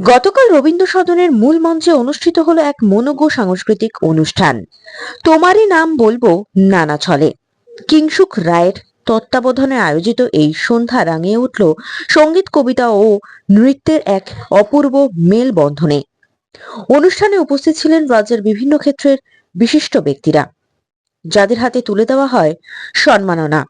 গতকাল রবীন্দ্র সদনের মূল মঞ্চে অনুষ্ঠিত হলো এক মনোজ্ঞ সাংস্কৃতিক অনুষ্ঠান। তোমারই নাম বলব নানা ছলে। কিংসুক রায়ের তত্ত্বাবধানে আয়োজিত এই সন্ধ্যা রাঙিয়ে উঠল সংগীত, কবিতা ও নৃত্যের এক অপূর্ব মেলবন্ধনে। অনুষ্ঠানে উপস্থিত ছিলেন রাজ্যের বিভিন্ন ক্ষেত্রের বিশিষ্ট ব্যক্তিরা। যাদের হাতে তুলে দেওয়া হয় সম্মাননা।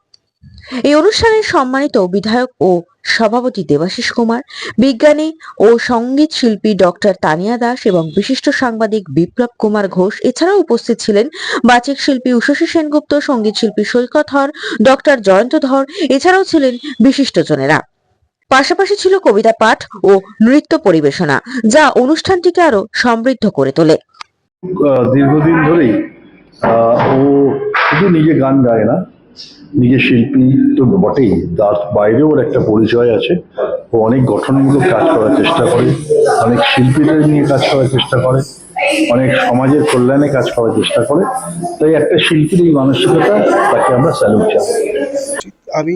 এই অনুষ্ঠানে সম্মানিত বিধায়ক ও সভাপতি দেবাশিস কুমার, বিজ্ঞানী ও সংগীত শিল্পী ডক্টর তানিয়া দাস এবং বিশিষ্ট সাংবাদিক বিপ্লব কুমার ঘোষ। এছাড়াও উপস্থিত ছিলেন বাচিক শিল্পী উষসী সেনগুপ্ত, সংগীত শিল্পী সৈকত হর, ডক্টর জয়ন্ত ধর, এছাড়াও ছিলেন বিশিষ্টজনেরা পাশাপাশি ছিল কবিতা পাঠ ও নৃত্য পরিবেশনা, যা অনুষ্ঠানটিকে আরও সমৃদ্ধ করে তোলে। দীর্ঘদিন ধরেই ও শুধু নিজে গান গায় না নিজে শিল্পী তো বটেই, তার বাইরেও ওর একটা পরিচয় আছে। ও অনেক গঠনমূলক কাজ করার চেষ্টা করে, অনেক শিল্পীদের নিয়ে কাজ করার চেষ্টা করে, অনেক সমাজের কল্যাণে কাজ করার চেষ্টা করে। তাই একটা শিল্পীর এই মানসিকতা তাকে আমরা স্যালুট উচিত। আমি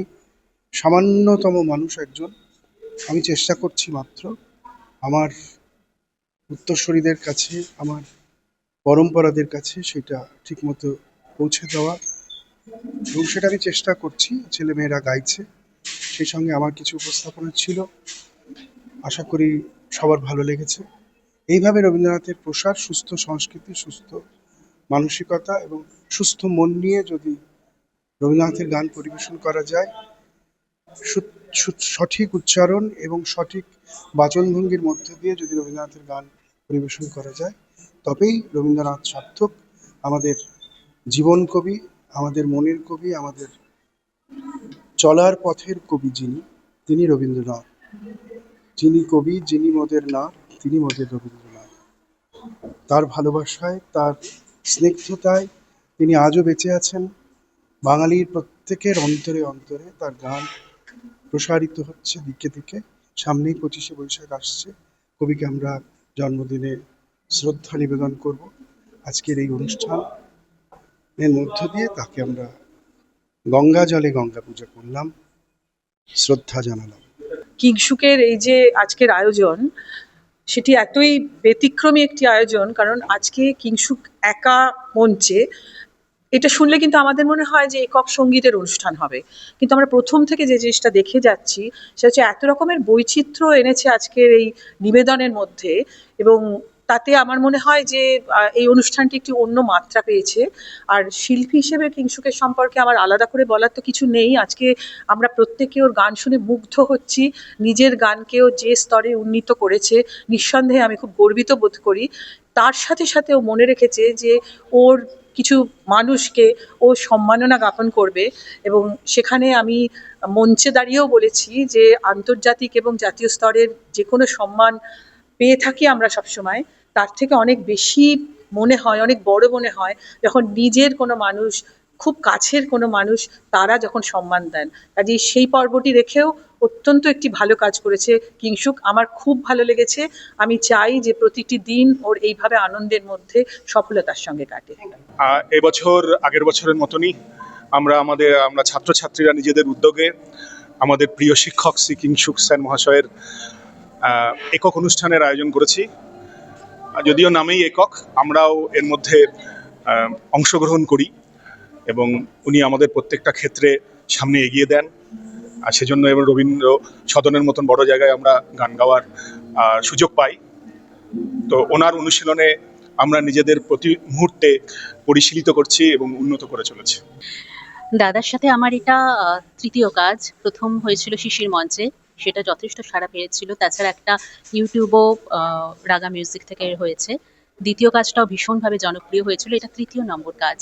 সামান্যতম মানুষ একজন। আমি চেষ্টা করছি মাত্র আমার উত্তরসূরিদের কাছে, আমার পরম্পরাদের কাছে সেটা ঠিকমতো পৌঁছে দেওয়া। এবং সেটা আমি চেষ্টা করছি, ছেলেমেয়েরা গাইছে। সেই সঙ্গে আমার কিছু উপস্থাপনা ছিল। আশা করি সবার ভালো লেগেছে। এইভাবে রবীন্দ্রনাথের প্রসার, সুস্থ সংস্কৃতি, সুস্থ মানসিকতা এবং সুস্থ মন নিয়ে যদি রবীন্দ্রনাথের গান পরিবেশন করা যায় সঠিক উচ্চারণ এবং সঠিক বাচনভঙ্গির মধ্যে দিয়ে যদি রবীন্দ্রনাথের গান পরিবেশন করা যায়, তবেই রবীন্দ্রনাথ সার্থক। আমাদের জীবন কবি আমাদের মনের কবি, আমাদের চলার পথের কবি যিনি, তিনি রবীন্দ্রনাথ। যিনি কবি, যিনি মোদের না তিনি মোদের রবীন্দ্রনাথ। তার ভালোবাসায়, তার স্নিগ্ধতায় তিনি আজও বেঁচে আছেন। বাঙালির প্রত্যেকের অন্তরে অন্তরে তার গান প্রসারিত হচ্ছে দিকে দিকে। সামনেই পঁচিশে বৈশাখ আসছে। কবিকে আমরা জন্মদিনে শ্রদ্ধা নিবেদন করব। আজকের এই অনুষ্ঠানের মধ্য দিয়ে তাকে আমরা গঙ্গা জলে গঙ্গা পূজা করলাম, শ্রদ্ধা জানালাম। কিংসুকের এই যে আজকের আয়োজন, সেটি এতই ব্যতিক্রমী একটি আয়োজন, কারণ আজকে কিংসুক একা মঞ্চে, এটা শুনলে কিন্তু আমাদের মনে হয় যে একক সঙ্গীতের অনুষ্ঠান হবে। কিন্তু আমরা প্রথম থেকে যে জিনিসটা দেখে যাচ্ছি, সেটা হচ্ছে এত রকমের বৈচিত্র্য এনেছে আজকের এই নিবেদনের মধ্যে এবং তাতে আমার মনে হয় যে এই অনুষ্ঠানটি একটি অন্য মাত্রা পেয়েছে। আর শিল্পী হিসেবে কিংসুকের সম্পর্কে আমার আলাদা করে বলার তো কিছু নেই। আজকে আমরা প্রত্যেকে ওর গান শুনে মুগ্ধ হচ্ছি। নিজের গানকেও যে স্তরে উন্নীত করেছে, নিঃসন্দেহে আমি খুব গর্বিত বোধ করি। তার সাথে সাথে ও মনে রেখেছে যে, ওর কিছু মানুষকে ও সম্মাননা জ্ঞাপন করবে এবং সেখানে আমি মঞ্চে দাঁড়িয়েও বলেছি যে, আন্তর্জাতিক এবং জাতীয় স্তরের যে কোনো সম্মান পেয়ে থাকি আমরা সবসময়, তার থেকে অনেক বেশি মনে হয়, অনেক বড় মনে হয় যখন নিজের কোনো মানুষ, খুব কাছের কোনো মানুষ তারা যখন সম্মান দেন। কাজেই সেই পর্বটি রেখেও অত্যন্ত একটি ভালো কাজ করেছে কিংসুক। আমার খুব ভালো লেগেছে। আমি চাই যে প্রতিটি দিন ওর এইভাবে আনন্দের মধ্যে সফলতার সঙ্গে কাটে। এবছর, আগের বছরের মতনই আমরা আমাদের, আমরা ছাত্রছাত্রীরা নিজেদের উদ্যোগে আমাদের প্রিয় শিক্ষক শ্রী কিংসুক সেন মহাশয়ের একক অনুষ্ঠানের আয়োজন করেছি। যদিও নামেই একক, আমরাও এর মধ্যে অংশগ্রহণ করি এবং উনি আমাদের প্রত্যেকটা ক্ষেত্রে সামনে এগিয়ে দেন। আর সেজন্য এবার রবীন্দ্র সদনের মতন বড় জায়গায় আমরা গান গাওয়ার সুযোগ পাই। তো ওনার অনুশীলনে আমরা নিজেদের প্রতি মুহূর্তে পরিশীলিত করছি এবং উন্নত করে চলেছি। দাদার সাথে আমার এটা তৃতীয় কাজ। প্রথম হয়েছিল শিশির মঞ্চে। সেটা যথেষ্ট সাড়া পেয়েছিল। তাছাড়া একটা ইউটিউবও রাগা মিউজিক থেকে হয়েছে। দ্বিতীয় কাজটাও ভীষণভাবে জনপ্রিয় হয়েছিল, এটা তৃতীয় নম্বর কাজ।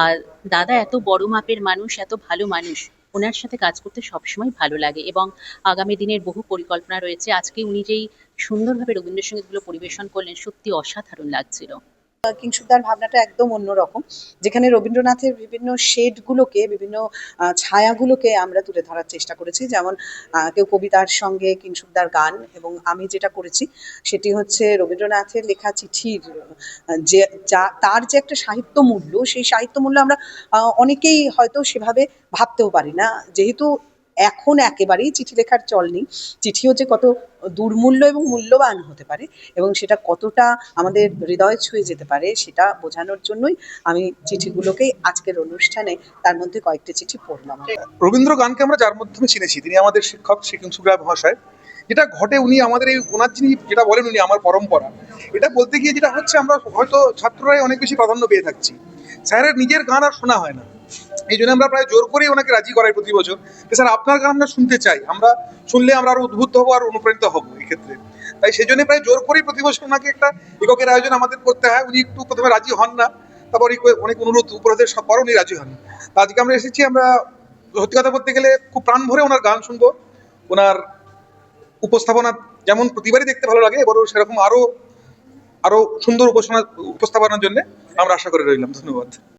আর দাদা এত বড় মাপের মানুষ, এত ভালো মানুষ, ওনার সাথে কাজ করতে সবসময় ভালো লাগে এবং আগামী দিনের বহু পরিকল্পনা রয়েছে। আজকে উনি যেই সুন্দরভাবে রবীন্দ্রসঙ্গীতগুলো পরিবেশন করলেন, সত্যি অসাধারণ লাগছিল। কিংসুকদার ভাবনাটা একদম অন্যরকম, যেখানে রবীন্দ্রনাথের বিভিন্ন শেডগুলোকে, বিভিন্ন ছায়াগুলোকে আমরা তুলে ধরার চেষ্টা করেছি। যেমন কেউ কবিতার সঙ্গে কিংসুকদার গান এবং আমি যেটা করেছি, সেটি হচ্ছে রবীন্দ্রনাথের লেখা চিঠির যে, যা, তার যে একটা সাহিত্য মূল্য, সেই সাহিত্য মূল্য আমরা অনেকেই হয়তো সেভাবে ভাবতেও পারি না। যেহেতু এখন একেবারেই চিঠি লেখার চল নেই। চিঠিও যে কত দুর্মূল্য এবং মূল্যবান হতে পারে এবং সেটা কতটা আমাদের হৃদয় ছুঁয়ে যেতে পারে, সেটা বোঝানোর জন্যই আমি চিঠিগুলোকেই আজকের অনুষ্ঠানে তার মধ্যে কয়েকটি চিঠি পড়লাম। রবীন্দ্র গানকে আমরা যার মাধ্যমে চিনেছি, তিনি আমাদের শিক্ষক রায় মহাশয়। যেটা ঘটে উনি আমাদের এই ওনার যিনি যেটা বলেন উনি, আমার পরম্পরা। এটা বলতে গিয়ে যেটা হচ্ছে, আমরা হয়তো ছাত্ররাই অনেক বেশি প্রাধান্য পেয়ে থাকছি। স্যারের নিজের গান আর শোনা হয় না। এই জন্য আমরা প্রায় জোর করেই ওনাকে রাজি করাই প্রতি বছর। স্যার, আপনার গান আমরা শুনতে চাই। আমরা শুনলে আমরা আরও উদ্বুদ্ধ হব, আর অনুপ্রাণিত হব এই ক্ষেত্রে। তাই সেই জন্য প্রায় জোর করেই প্রতি বছর ওনাকে একটা এককের আয়োজন আমাদের করতে হয়। উনি একটু প্রথমে রাজি হন না, তারপর অনেক অনুরোধ, উপরোধের পর উনি রাজি হন আজকে আমরা এসেছি, আমরা সত্যি কথা বলতে গেলে খুব প্রাণ ভরে ওনার গান শুনব। ওনার উপস্থাপনা যেমন প্রতিবারই দেখতে ভালো লাগে, এবারও সেরকম আরও আরও সুন্দর উপস্থাপনা, উপস্থাপনার জন্য আমরা আশা করে রইলাম। ধন্যবাদ।